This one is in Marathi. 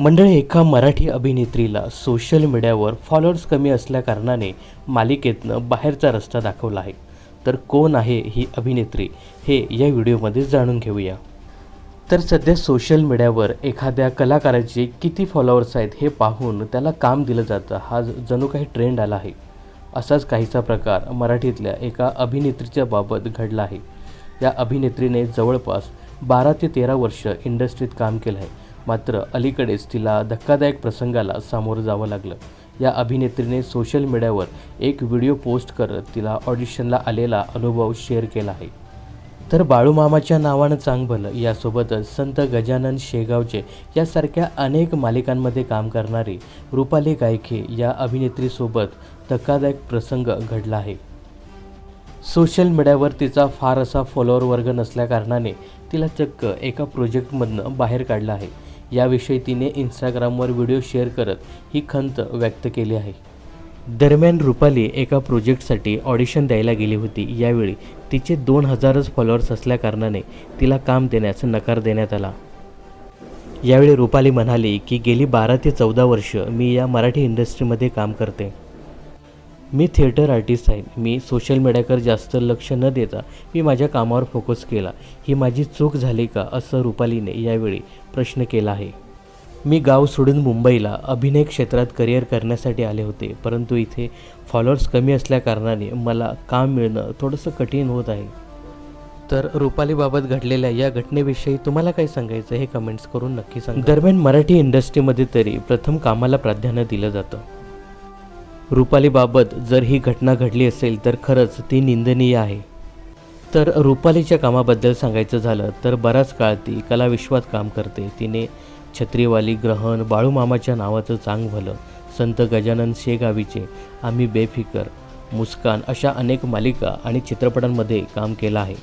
मंडळी एका मराठी अभिनेत्रीला सोशल मीडियावर फॉलोअर्स कमी असल्याकारणाने मालिकेतनं बाहेरचा रस्ता दाखवला आहे. तर कोण आहे ही अभिनेत्री हे या व्हिडिओमध्ये जाणून घेऊया. तर सध्या सोशल मीडियावर एखाद्या कलाकाराचे किती फॉलोअर्स आहेत हे पाहून त्याला काम दिलं जातं हा जणू काही ट्रेंड आला आहे. असाच काहीसा प्रकार मराठीतल्या एका अभिनेत्रीच्या बाबत घडला आहे. या अभिनेत्रीने जवळपास बारा ते तेरा वर्ष इंडस्ट्रीत काम केलं आहे. मात्र अलीकडेच तिला धक्कादायक प्रसंगाला सामोरं जावं लागलं. या अभिनेत्रीने सोशल मीडियावर एक व्हिडिओ पोस्ट करत तिला ऑडिशनला आलेला अनुभव शेअर केला आहे. तर बाळूमामाच्या नावानं चांग भलं यासोबतच संत गजानन शेगावचे यासारख्या अनेक मालिकांमध्ये काम करणारी रुपाली गायके या अभिनेत्रीसोबत धक्कादायक प्रसंग घडला आहे. सोशल मीडियावर तिचा फार असा फॉलोअर वर्ग नसल्याकारणाने तिला चक्क एका प्रोजेक्टमधनं बाहेर काढलं आहे. याविषयी तिने इंस्टाग्रामवर व्हिडिओ शेअर करत ही खंत व्यक्त केली आहे. दरम्यान रुपाली एका प्रोजेक्टसाठी ऑडिशन द्यायला गेली होती. यावेळी तिचे दोन हजारच फॉलोअर्स असल्याकारणाने तिला काम देण्यास नकार देण्यात आला. यावेळी रुपाली म्हणाली की गेली बारा ते चौदा वर्ष मी या मराठी इंडस्ट्रीमध्ये काम करते. मी थिएटर आर्टिस्ट आहे. मी सोशल मीडियाकडे जास्त लक्ष न देता मी माझ्या कामावर फोकस केला. ही माझी चूक झाली का असं रुपालीने यावेळी प्रश्न केला आहे. मी गाव सोडून मुंबईला अभिनय क्षेत्रात करिअर करण्यासाठी आले होते. परंतु इथे फॉलोअर्स कमी असल्याकारणाने मला काम मिळणं थोडंसं कठीण होत आहे. तर रुपालीबाबत घडलेल्या या घटनेविषयी तुम्हाला काय सांगायचं हे कमेंट्स करून नक्की सांगा. दरम्यान मराठी इंडस्ट्रीमध्ये तरी प्रथम कामाला प्राधान्य दिलं जातं. रुपालीबाबत जर ही घटना घडली असेल तर खरंच ती निंदनीय आहे. तर रुपालीच्या कामाबद्दल सांगायचं झालं तर बराच काळ ती कलाविश्वात काम करते. तिने छत्रीवाली ग्रहण बाळूमामाच्या नावाचं चांग भलं संत गजानन शेगावीचे आम्ही बेफिकर मुस्कान अशा अनेक मालिका आणि चित्रपटांमध्ये काम केलं आहे.